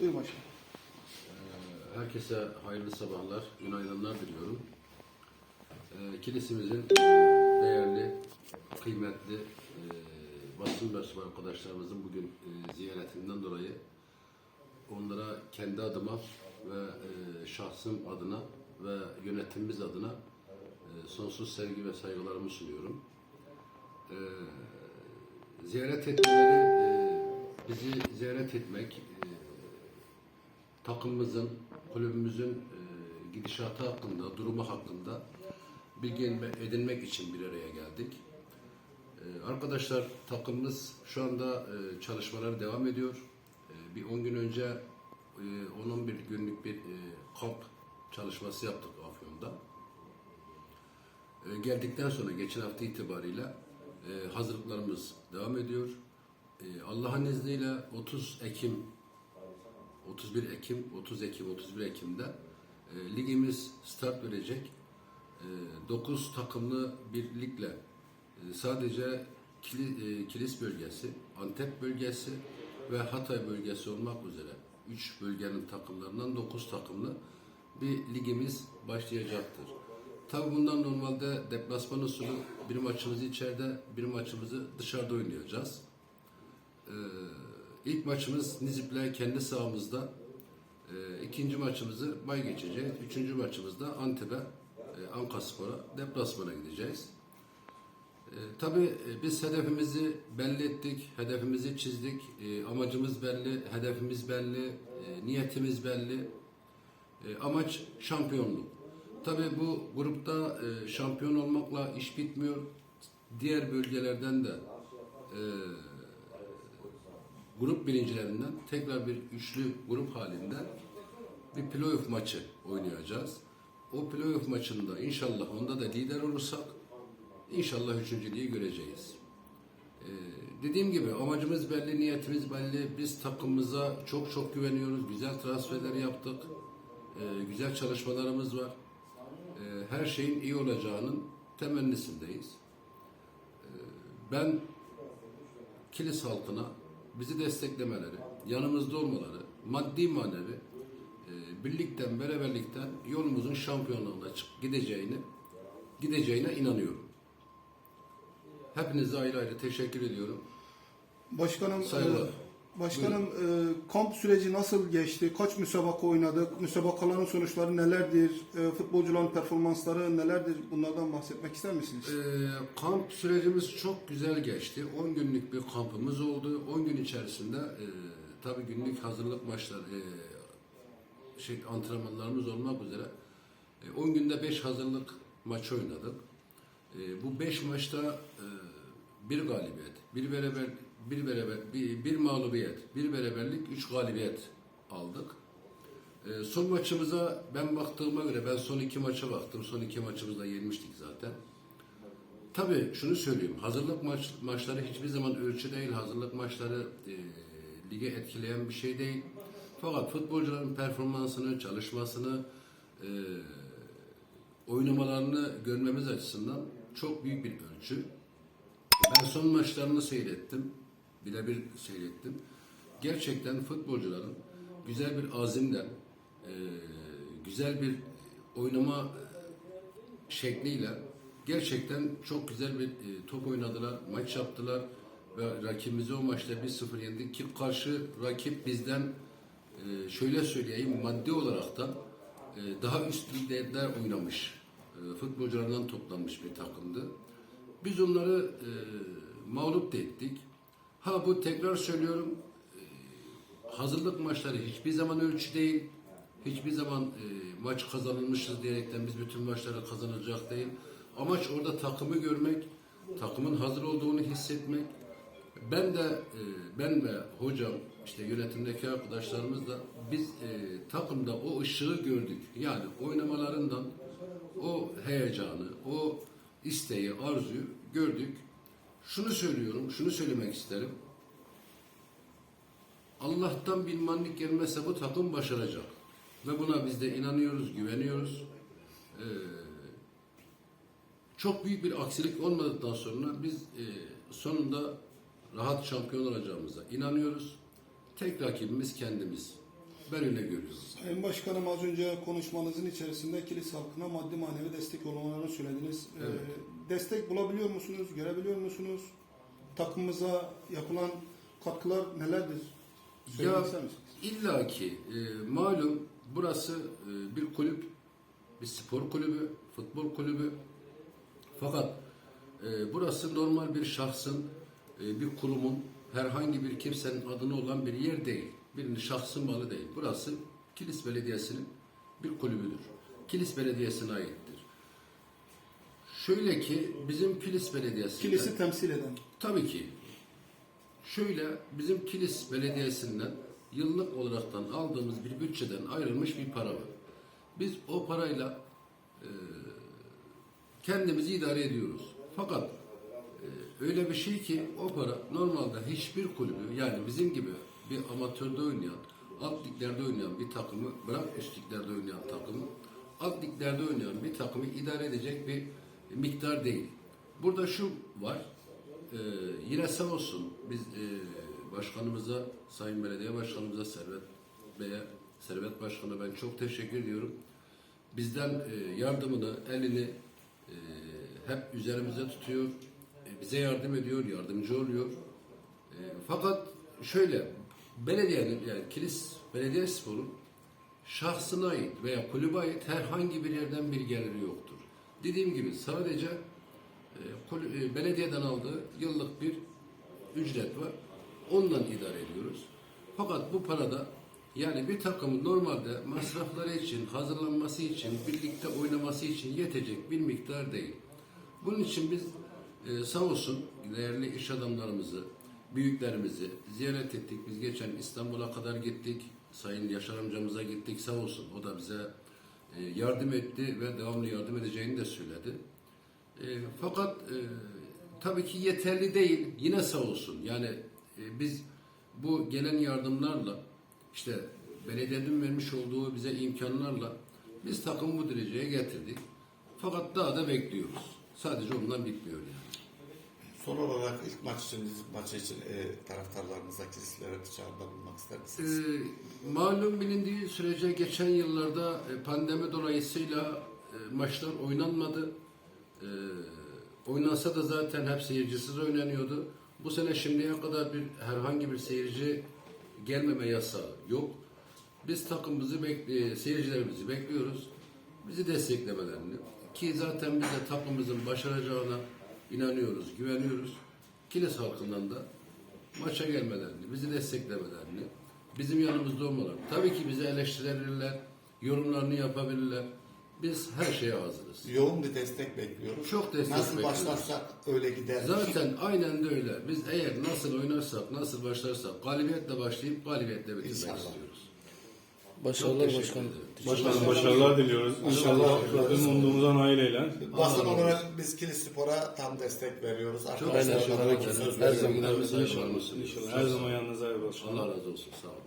Buyur başkanım. Ee, Herkese hayırlı sabahlar, günaydınlar diliyorum. Ee, Kilisimizin değerli, kıymetli e, basın mensubu arkadaşlarımızın bugün e, ziyaretinden dolayı onlara kendi adıma ve e, şahsım adına ve yönetimimiz adına sonsuz sevgi ve saygılarımı sunuyorum. Ee, ziyaret etmeleri, bizi ziyaret etmek, takımımızın, kulübümüzün e, gidişatı hakkında, durumu hakkında bilgi edinme- edinmek için bir araya geldik. E, arkadaşlar takımımız şu anda e, çalışmaları devam ediyor. E, bir 10 gün önce e, 10-11 günlük bir e, kamp çalışması yaptık Afyon'da. E, geldikten sonra geçen hafta itibariyle e, hazırlıklarımız devam ediyor. E, Allah'ın izniyle 30 Ekim 31 Ekim, 30 Ekim, 31 Ekim'de e, ligimiz start verecek. E, 9 takımlı bir ligle e, sadece Kili- e, Kilis bölgesi, Antep bölgesi ve Hatay bölgesi olmak üzere 3 bölgenin takımlarından 9 takımlı bir ligimiz başlayacaktır. Tabi bundan normalde deplasman usulü bir maçımızı içeride, bir maçımızı dışarıda oynayacağız. Ee, ilk maçımız Nizip'le kendi sahamızda. Ee, ikinci maçımızı bay geçeceğiz. Üçüncü maçımızda Antep'e, e, Ankaspor'a deplasmana gideceğiz. Ee, tabii e, biz hedefimizi belli ettik, hedefimizi çizdik. Ee, amacımız belli, hedefimiz belli, e, niyetimiz belli. E, amaç şampiyonluk. Tabii bu grupta e, şampiyon olmakla iş bitmiyor. Diğer bölgelerden de e, grup birincilerinden tekrar bir üçlü grup halinde bir playoff maçı oynayacağız. O playoff maçında inşallah onda da lider olursak inşallah üçüncülüğü göreceğiz. Ee, dediğim gibi amacımız belli, niyetimiz belli. Biz takımımıza çok çok güveniyoruz. Güzel transferler yaptık. Ee, güzel çalışmalarımız var. Ee, her şeyin iyi olacağının temennisindeyiz. Ee, ben Kilis halkına bizi desteklemeleri, yanımızda olmaları, maddi manevi e, birlikten, beraberlikten yolumuzun şampiyonluğuna çık gideceğini gideceğine inanıyorum. Hepinize ayrı ayrı teşekkür ediyorum. Başkanım, Saygılar. e, başkanım e, kamp süreci nasıl geçti? Kaç müsabaka oynadık? Müsabakaların sonuçları nelerdir? E, futbolcuların performansları nelerdir? Bunlardan bahsetmek ister misiniz? Ee, kamp sürecimiz çok güzel geçti. 10 günlük bir kampımız oldu. 10 gün içerisinde e, tabii günlük hazırlık maçları, e, şey, antrenmanlarımız olmak üzere e, 10 günde 5 hazırlık maçı oynadık. E, bu 5 maçta e, bir galibiyet, bir beraber, bir beraber, bir, bir mağlubiyet, bir beraberlik, 3 galibiyet aldık. E, son maçımıza ben baktığıma göre ben son iki maça baktım. Son iki maçımızda yenmiştik zaten. Tabii şunu söyleyeyim. Hazırlık maç, maçları hiçbir zaman ölçü değil. Hazırlık maçları e, lige etkileyen bir şey değil. Fakat futbolcuların performansını, çalışmasını, e, oynamalarını görmemiz açısından çok büyük bir ölçü. Ben son maçlarını seyrettim. Birebir seyrettim. Gerçekten futbolcuların güzel bir azimle, e, güzel bir oynama şekliyle gerçekten çok güzel bir e, top oynadılar, maç yaptılar ve rakibimizi o maçta 1-0 yendik ki karşı rakip bizden e, şöyle söyleyeyim maddi olarak da e, daha üst liglerde oynamış e, futbolculardan toplanmış bir takımdı. Biz onları e, mağlup da ettik. Ha bu tekrar söylüyorum e, hazırlık maçları hiçbir zaman ölçü değil. Hiçbir zaman e, maç kazanılmışız diyerekten biz bütün maçları kazanacak değil. Amaç orada takımı görmek, takımın hazır olduğunu hissetmek. Ben de e, ben ve hocam işte yönetimdeki arkadaşlarımız da biz e, takımda o ışığı gördük. Yani oynamalarından o heyecanı, o isteği, arzuyu gördük. Şunu söylüyorum, şunu söylemek isterim. Allah'tan bilmanlık gelmezse bu takım başaracak. Ve buna biz de inanıyoruz, güveniyoruz. Ee, çok büyük bir aksilik olmadıktan sonra biz e, sonunda rahat şampiyon olacağımıza inanıyoruz. Tek rakibimiz kendimiz. Ben öyle görüyorum. Sayın Başkanım az önce konuşmanızın içerisinde kilis halkına maddi manevi destek olmalarını söylediniz. Ee, Evet. destek bulabiliyor musunuz? Görebiliyor musunuz? Takımımıza yapılan katkılar nelerdir? Söylemek Ya ister misiniz? illa ki e, malum burası e, bir kulüp, bir spor kulübü, futbol kulübü. Fakat e, burası normal bir şahsın, e, bir kurumun, herhangi bir kimsenin adına olan bir yer değil. Bir şahsın malı değil. Burası Kilis Belediyesi'nin bir kulübüdür. Kilis Belediyesi'ne aittir. Şöyle ki bizim Kilis Belediyesi'nde... Kilisi temsil eden. Tabii ki. Şöyle bizim Kilis Belediyesi'nden yıllık olaraktan aldığımız bir bütçeden ayrılmış bir para var. Biz o parayla e, kendimizi idare ediyoruz. Fakat e, öyle bir şey ki o para normalde hiçbir kulübü yani bizim gibi bir amatörde oynayan, alt liglerde oynayan bir takımı bırak üst liglerde oynayan takımı alt liglerde oynayan bir takımı idare edecek bir miktar değil. Burada şu var. e, yine sağ olsun biz e, başkanımıza, Sayın Belediye Başkanımıza Servet Bey'e, Servet Başkan'a ben çok teşekkür ediyorum. Bizden e, yardımını, elini e, hep üzerimize tutuyor. E, bize yardım ediyor, yardımcı oluyor. E, fakat şöyle, belediyenin yani Kilis Belediye Spor'un şahsına ait veya kulübe ait herhangi bir yerden bir geliri yoktur. Dediğim gibi sadece e, e, belediyeden aldığı yıllık bir ücret var. Ondan idare ediyoruz. Fakat bu parada yani bir takımın normalde masrafları için, hazırlanması için, birlikte oynaması için yetecek bir miktar değil. Bunun için biz e, sağ olsun değerli iş adamlarımızı, büyüklerimizi ziyaret ettik. Biz geçen İstanbul'a kadar gittik. Sayın Yaşar amcamıza gittik sağ olsun. O da bize e, yardım etti ve devamlı yardım edeceğini de söyledi. E, fakat e, tabii ki yeterli değil. Yine sağ olsun. Yani biz bu gelen yardımlarla işte belediyenin vermiş olduğu bize imkanlarla biz takımı bu dereceye getirdik. Fakat daha da bekliyoruz. Sadece ondan bitmiyor yani. Son olarak ilk maç için, ilk maçı için e, taraftarlarımıza, kilislere bir çağrıda bulunmak ister misiniz? Ee, malum bilindiği sürece geçen yıllarda e, pandemi dolayısıyla e, maçlar oynanmadı. Ee, oynansa da zaten hep seyircisiz oynanıyordu. Bu sene şimdiye kadar bir herhangi bir seyirci gelmeme yasağı yok. Biz takımımızı bekle, seyircilerimizi bekliyoruz. Bizi desteklemelerini ki zaten biz de takımımızın başaracağına inanıyoruz, güveniyoruz. Kilis halkından da maça gelmelerini, bizi desteklemelerini, bizim yanımızda olmaları. Tabii ki bizi eleştirebilirler, yorumlarını yapabilirler. Biz her şeye hazırız. Yoğun bir destek bekliyoruz. Çok destek Nasıl bekliyoruz. başlarsak öyle gider. Zaten aynen de öyle. Biz eğer nasıl oynarsak, nasıl başlarsak galibiyetle başlayıp galibiyetle bitirmek İnşallah. istiyoruz. Başarılar başkanım. Başkanım başarılar diliyoruz. İnşallah Rabbim umduğumuza nail eyler. Basın olarak biz Kilis Spor'a tam destek veriyoruz. Çok Arkadaşlar teşekkür ederim. Her zaman. İnşallah. Her zaman yanınızda başkanım. Allah razı olsun. Sağ olun.